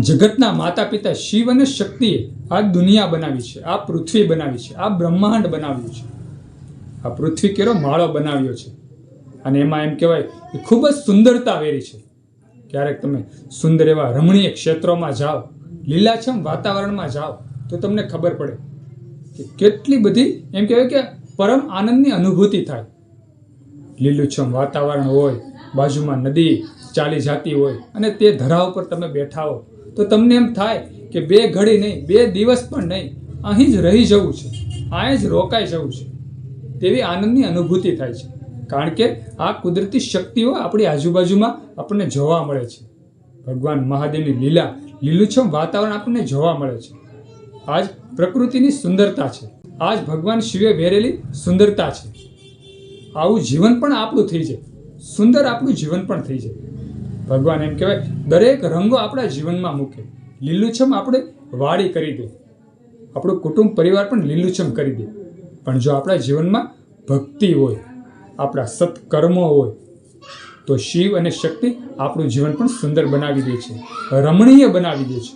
જગતના માતા પિતા શિવ અને શક્તિએ આ દુનિયા બનાવી છે, આ પૃથ્વી બનાવી છે, આ બ્રહ્માંડ બનાવ્યું છે. આ પૃથ્વી કેરો માળો બનાવ્યો છે. અને એમાં એમ કહેવાય કે ખૂબ જ સુંદરતા વેરી છે. ક્યારેક તમે સુંદર એવા રમણીય ક્ષેત્રોમાં જાઓ, લીલાછમ વાતાવરણમાં જાઓ, તો તમને ખબર પડે કે કેટલી બધી એમ કહેવાય કે પરમ આનંદની અનુભૂતિ થાય. લીલુંછમ વાતાવરણ હોય, બાજુમાં નદી, ચાલી જતી હોય, અને તે ધરા ઉપર તમે બેઠા હો તો તમને એમ થાય કે બે ઘડી નહીં, બે દિવસ પણ નહીં, અહીં જ રહી જવું છે, અહીં જ રોકાઈ જવું છે. તેવી આનંદની અનુભૂતિ થાય છે. કારણ કે આ કુદરતી શક્તિઓ આપણી આજુબાજુમાં આપણને જોવા મળે છે. ભગવાન મહાદેવની લીલા, લીલુંછમ વાતાવરણ આપણને જોવા મળે છે. આજ પ્રકૃતિની સુંદરતા છે. આજ ભગવાન શિવે વેરેલી સુંદરતા છે. આવું જીવન પણ આપણું થઈ જાય. સુંદર આપણું જીવન પણ થઈ જાય. ભગવાન એમ કહેવાય, દરેક રંગો આપણા જીવનમાં મૂકે. લીલુંછમ આપણે વાડી કરી દે. આપણું કુટુંબ, પરિવાર પણ લીલુંછમ કરી દે. પણ જો આપણા જીવનમાં ભક્તિ હોય, આપણા સત્કર્મો હોય, તો શિવ અને શક્તિ આપણું જીવન પણ સુંદર બનાવી દે છે, રમણીય બનાવી દે છે.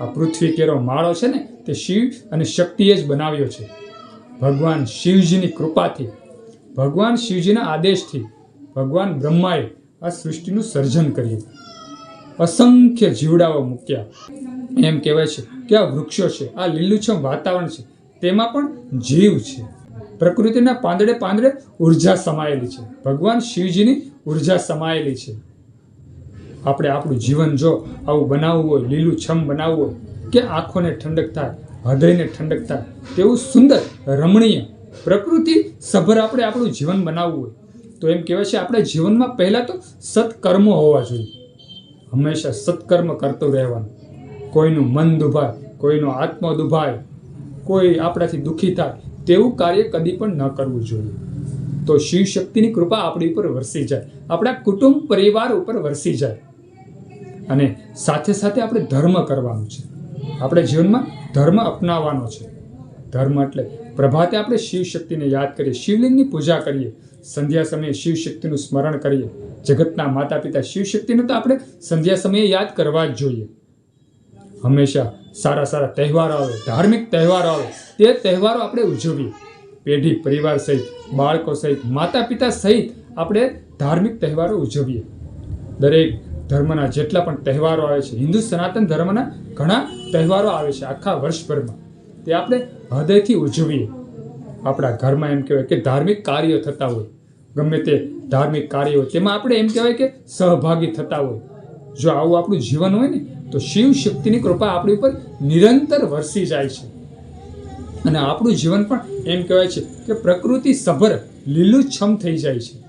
આ પૃથ્વી કેરો માળો છે ને, તે શિવ અને શક્તિએ જ બનાવ્યો છે. ભગવાન શિવજીની કૃપાથી, ભગવાન શિવજીના આદેશથી, ભગવાન બ્રહ્માએ આ સૃષ્ટિનું સર્જન કર્યું અસંખ્ય જીવડાઓ મૂક્યા. એમ કહેવાય છે કે આ વૃક્ષો છે, આ લીલુંછમ વાતાવરણ છે, તેમાં પણ જીવ છે. પ્રકૃતિના પાંદડે પાંદડે ઊર્જા સમાયેલી છે. ભગવાન શિવજીની ઊર્જા સમાયેલી છે. આપણે આપણું જીવન જો આવું બનાવવું હોય લીલું છમ બનાવવું હોય, કે આંખોને ઠંડક થાય, હૃદયને ઠંડક થાય, તેવું સુંદર, રમણીય પ્રકૃતિ સભર આપણે આપણું જીવન બનાવવું હોય તો એમ કહેવાય છે, આપણે જીવનમાં પહેલાં તો સત્કર્મો હોવા જોઈએ. હંમેશા સત્કર્મ કરતું રહેવાનું. કોઈનું મન દુભાય, કોઈનો આત્મા દુભાય, કોઈ આપણાથી દુઃખી થાય, તેવું કાર્ય કદી પણ ન કરવું જોઈએ. તો શિવ શક્તિની કૃપા આપણી ઉપર વરસી જાય, આપણા કુટુંબ પરિવાર ઉપર વરસી જાય. અને સાથે સાથે આપણે ધર્મ કરવાનું છે. આપણે જીવનમાં ધર્મ અપનાવવાનો છે. ધર્મ એટલે પ્રભાતે આપણે શિવ શક્તિને યાદ કરીએ, શિવલિંગની પૂજા કરીએ, સંધ્યા સમયે શિવ શક્તિનું સ્મરણ કરીએ. જગતના માતા પિતા શિવ શક્તિને તો આપણે સંધ્યા સમયે યાદ કરવા જ જોઈએ. હંમેશા સારા સારા તહેવારો આવે, ધાર્મિક તહેવારો આવે, તે તહેવારો આપણે ઉજવીએ. પેઢી, પરિવાર સહિત, બાળકો સહિત માતા પિતા સહિત આપણે ધાર્મિક તહેવારો ઉજવીએ. દરેક ધર્મના જેટલા પણ તહેવારો આવે છે, હિન્દુ સનાતન ધર્મના ઘણા તહેવારો આવે છે આખા વર્ષભરમાં. તે આપણે હૃદયથી ઉજવીએ. આપણા ઘરમાં એમ કહેવાય કે ધાર્મિક કાર્યો થતા હોય. ગમે તે ધાર્મિક કાર્યો તેમાં આપણે એમ કહેવાય કે સહભાગી થતા હોય. જો આવું આપણું જીવન હોય ને, તો શિવ શક્તિની કૃપા આપણી ઉપર નિરંતર વરસી જાય છે. અને આપણું જીવન પણ એમ કહેવાય છે કે પ્રકૃતિ સભર લીલુંછમ થઈ જાય છે.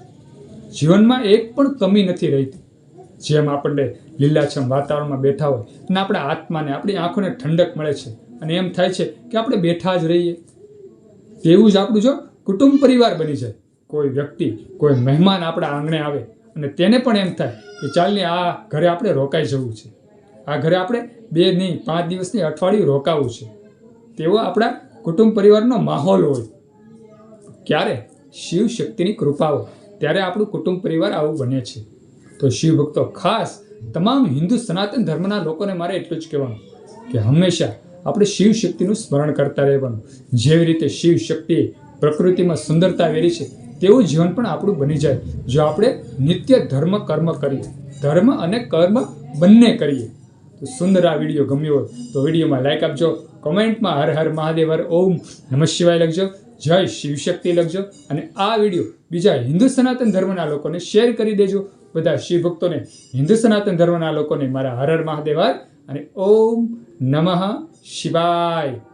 જીવનમાં એક પણ કમી નથી રહેતી. જેમ આપણને લીલાછમ વાતાવરણમાં બેઠા હોય, અને આપણા આત્માને, આપણી આંખોને ઠંડક મળે છે. અને એમ થાય છે કે આપણે બેઠા જ રહીએ. તેવું જ આપણું જો કુટુંબ પરિવાર બની જાય. કોઈ વ્યક્તિ, કોઈ મહેમાન આપણા આંગણે આવે અને તેને પણ એમ થાય કે ચાલને આ ઘરે આપણે રોકાઈ જવું છે. આ ઘરે આપણે બે નહીં, પાંચ દિવસની અઠવાડિયું રોકાવું છે. તેવો આપણા કુટુંબ પરિવારનો માહોલ હોય. ક્યારે? શિવ શક્તિની કૃપા હોય. ત્યારે આપણું કુટુંબ પરિવાર આવું બને છે. તો શિવ ભક્તો ખાસ તમામ હિન્દુ સનાતન ધર્મના લોકોને મારે એટલું જ કહેવાનું કે હંમેશા આપણે શિવ શક્તિનું સ્મરણ કરતા રહેવાનું. જેવી રીતે શિવ શક્તિએ પ્રકૃતિમાં સુંદરતા વેરી છે, તેવું જીવન પણ આપણું બની જાય. જો આપણે નિત્ય ધર્મ કર્મ કરીએ, ધર્મ અને કર્મ બંને કરીએ, તો સુંદર આ વીડિયો ગમ્યો હોય, તો વિડીયોમાં લાઈક આપજો, કમેન્ટમાં હર હર મહાદેવ, હર ઓમ નમઃ શિવાય લખજો, જય શિવશક્તિ લખજો, અને આ વીડિયો બીજા હિન્દુ સનાતન ધર્મના લોકોને શેર કરી દેજો. બધા શિવ ભક્તોને હિન્દુ સનાતન ધર્મના લોકોને મારા હર હર મહાદેવ, હર અને ઓમ નમઃ શિવાય.